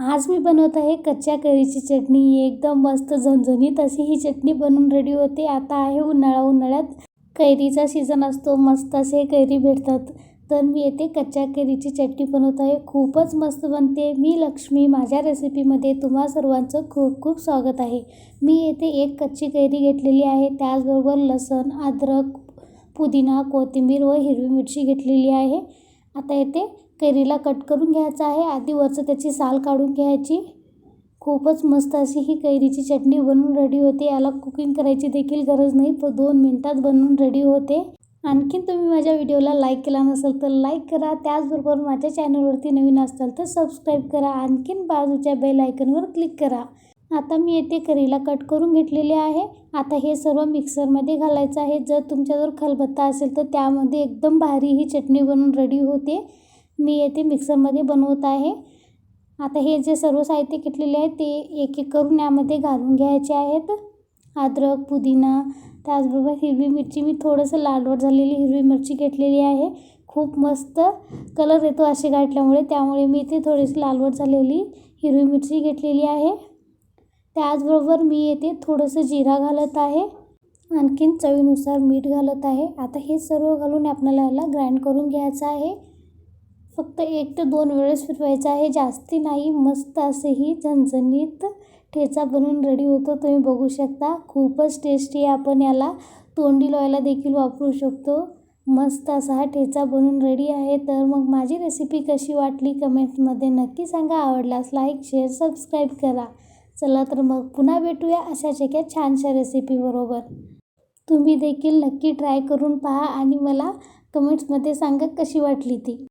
आज मी बनवत आहे कच्च्या कैरीची चटणी. एकदम मस्त झणझणीत अशी ही चटणी बनवून रेडी होते. आता आहे उन्हाळा. उन्हाळ्यात कैरीचा सीझन असतो. मस्त असे कैरी भेटतात. तर मी येथे कच्च्या कैरीची चटणी बनवत आहे. खूपच मस्त बनते. मी लक्ष्मी माझ्या रेसिपीमध्ये तुम्हा सर्वांचं खूप खूप स्वागत आहे. मी येथे एक कच्ची कैरी घेतलेली आहे. त्याचबरोबर लसण अद्रक पुदिना कोथिंबीर व हिरवी मिरची घेतलेली आहे. आता येथे कैरीला कट करून घ्यायचा आहे. आधी वरचं त्याची साल काढून घ्यायची. खूपच मस्त अशी ही कैरीची चटणी बनवून रेडी होते. याला कुकिंग करायची देखील गरज नाही. प दोन मिनटात बनवून रेडी होते. आणखीन तुम्ही माझ्या व्हिडिओला लाईक केला नसेल तर लाईक करा. त्याचबरोबर माझ्या चॅनलवरती नवीन असाल तर सबस्क्राईब करा. आणखीन बाजूच्या बेल आयकनवर क्लिक करा. आता मी येथे करीला कट करून घेतलेले आहे. आता हे सर्व मिक्सरमध्ये घालायचं आहे. जर तुमच्याजवळ खलबत्ता असेल तर त्यामध्ये एकदम भारी ही चटणी बनवून रेडी होते. मी येथे मिक्सरमध्ये बनवत आहे. आता हे जे सर्व साहित्य घेतलेले आहे ते एक एक करून यामध्ये घालून घ्यायचे आहेत. अद्रक पुदिना त्याचबरोबर हिरवी मिरची. मी थोडंसं लालवट झालेली हिरवी मिरची घेतलेली आहे. खूप मस्त कलर येतो असे घातल्यामुळे. त्यामुळे मी इथे थोडीशी लालवट झालेली हिरवी मिरची घेतलेली आहे. त्याचबरोबर मी येथे थोडंसं जिरा घालत आहे. आणखीन चवीनुसार मीठ घालत आहे. आता हे सर्व घालून आपल्याला याला ग्राइंड करून घ्यायचं आहे. फक्त एक ते दोन वेळेस फिरवायचं आहे. जास्ती नाही मस्त असेही झणझणीत ठेचा बनवून रेडी होतो. तुम्ही बघू शकता. खूपच टेस्टी आपण याला तोंडी लावायला देखील वापरू शकतो. मस्त असा हा ठेचा बनवून रेडी आहे. तर मग माझी रेसिपी कशी वाटली कमेंटमध्ये नक्की सांगा. आवडल्यास लाईक शेअर सबस्क्राईब करा. चला तर मग पुन्हा भेटूया अशाच एका छानशा रेसिपीबरोबर तुम्ही देखील नक्की ट्राय करून पहा आणि मला कमेंट्समध्ये सांगा कशी वाटली ती.